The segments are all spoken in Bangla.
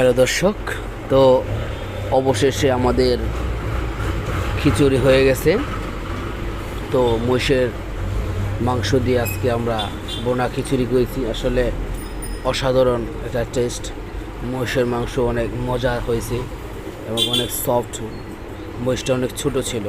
হ্যালো দর্শক, তো অবশেষে আমাদের খিচুড়ি হয়ে গেছে। তো মহিষের মাংস দিয়ে আজকে আমরা বোনা খিচুড়ি করেছি। আসলে অসাধারণ একটা টেস্ট মহিষের মাংস অনেক মজা হয়েছে এবং অনেক সফট মহিষটা অনেক ছোট ছিল।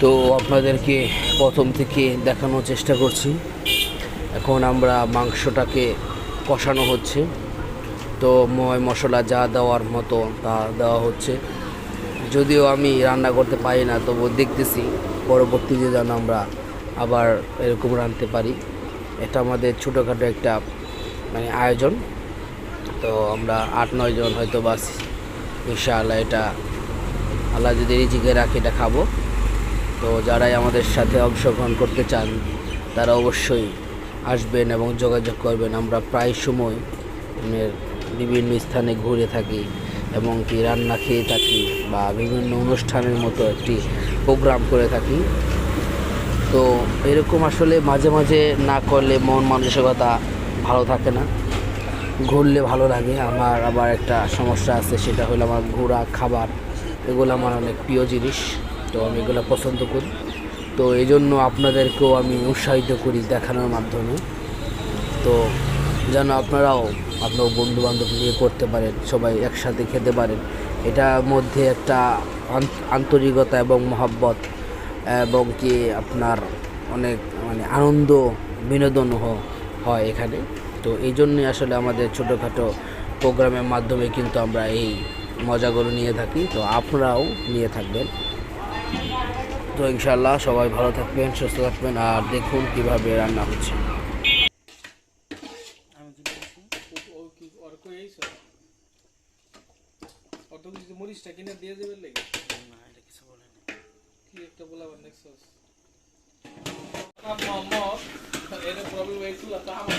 তো আপনাদেরকে প্রথম থেকে দেখানোর চেষ্টা করছি। এখন আমরা মাংসটাকে কষানো হচ্ছে। তো ময় মশলা যা দেওয়ার মতো তা দেওয়া হচ্ছে। যদিও আমি রান্না করতে পারি না তবু দেখতেছি। পরবর্তীতে যেন আমরা আবার এরকম রাঁধতে পারি। এটা আমাদের ছোটোখাটো একটা মানে আয়োজন। তো আমরা আট নয় জন হয়তো বাস ইনশাআল্লাহ এটা, আল্লাহ যদি রিজিকে রাখি এটা খাব। তো যারাই আমাদের সাথে অংশগ্রহণ করতে চান, তারা অবশ্যই আসবেন এবং যোগাযোগ করবেন। আমরা প্রায় সময় বিভিন্ন স্থানে ঘুরে থাকি এবং কি রান্না খেয়ে থাকি বা বিভিন্ন অনুষ্ঠানের মতো একটি প্রোগ্রাম করে থাকি। তো এরকম আসলে মাঝে মাঝে না করলে মন মানসিকতা ভালো থাকে না। ঘুরলে ভালো লাগে। আমার আবার একটা সমস্যা আছে, সেটা হলো আমার ঘোরা খাবার, এগুলো আমার অনেক প্রিয় জিনিস। তো আমি এগুলো পছন্দ করি। তো এই জন্য আপনাদেরকেও আমি উৎসাহিত করি দেখানোর মাধ্যমে। তো যেন আপনারাও আপনার বন্ধু বান্ধব নিয়ে করতে পারেন, সবাই একসাথে খেতে পারেন। এটার মধ্যে একটা আন্ত- আন্তরিকতা এবং মহাব্বত এবং কি আপনার অনেক মানে আনন্দ বিনোদন হয় এখানে। তো এই জন্যই আসলে আমাদের ছোটোখাটো প্রোগ্রামের মাধ্যমে কিন্তু আমরা এই মজাগুলো নিয়ে থাকি। তো আপনারাও নিয়ে থাকবেন। তো ইনশাল্লাহ সবাই ভালো থাকবেন সুস্থ থাকবেন আর দেখুন কীভাবে রান্না হচ্ছে। ও কি ওর কই আইছো অত কিছু মরিচটা কিনে দিয়ে দেবে লেগে কি একটা বলাবার এটা প্রবলেম হয়েছিল তো আমার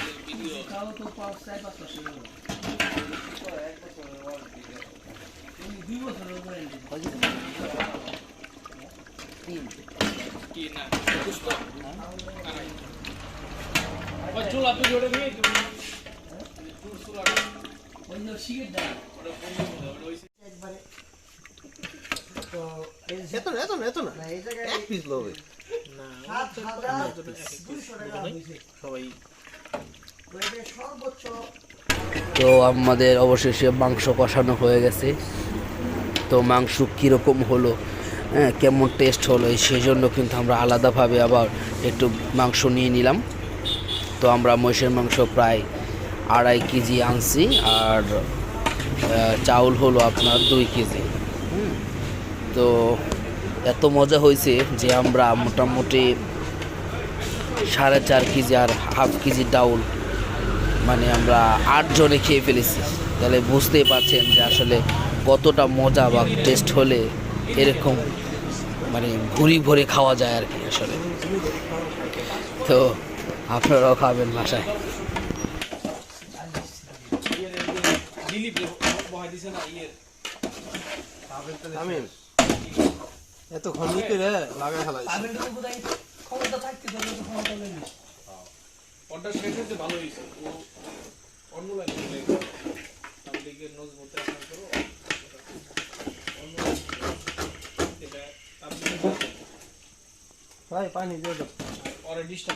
সেরকমটা ওই তো আরেকজনের ভিডিও কি না বুঝতো ওই চুল আপনি জোড়ে নিয়ে তুমি চুল চুল আর ওটা বন্ধ করে দাও, ওটা ওই এত না এত না এত না এক পিস লবে সবাই তো আমাদের অবশেষে মাংস কষানো হয়ে গেছে। তো মাংস কীরকম হলো হ্যাঁ কেমন টেস্ট হলো সেই জন্য কিন্তু আমরা আলাদাভাবে আবার একটু মাংস নিয়ে নিলাম। তো আমরা মহিষের মাংস প্রায় আড়াই কেজি আনছি আর চাউল হলো আপনার দুই কেজি। তো এত মজা হয়েছে যে আমরা মোটামুটি সাড়ে চার কেজি আর হাফ কেজি ডাউল মানে আমরা আটজনে খেয়ে ফেলেছি। তাহলে বুঝতেই পারছেন যে আসলে কতটা মজা বা টেস্ট হলে এরকম মানে ঘুরি ভরে খাওয়া যায় আর কি আসলে। তো আপনারাও খাবেন বাসায়। এত লাগাই ফেলাই ওটা শেষ হতে ভালো হয়েছে। ও অন্য লাইন তাবলিগের নোজ বলতে আপনার করো অন্য এটা তাবলিগের ভাই পানি দিয়ে দাও। ওরা ডিস্টার্ব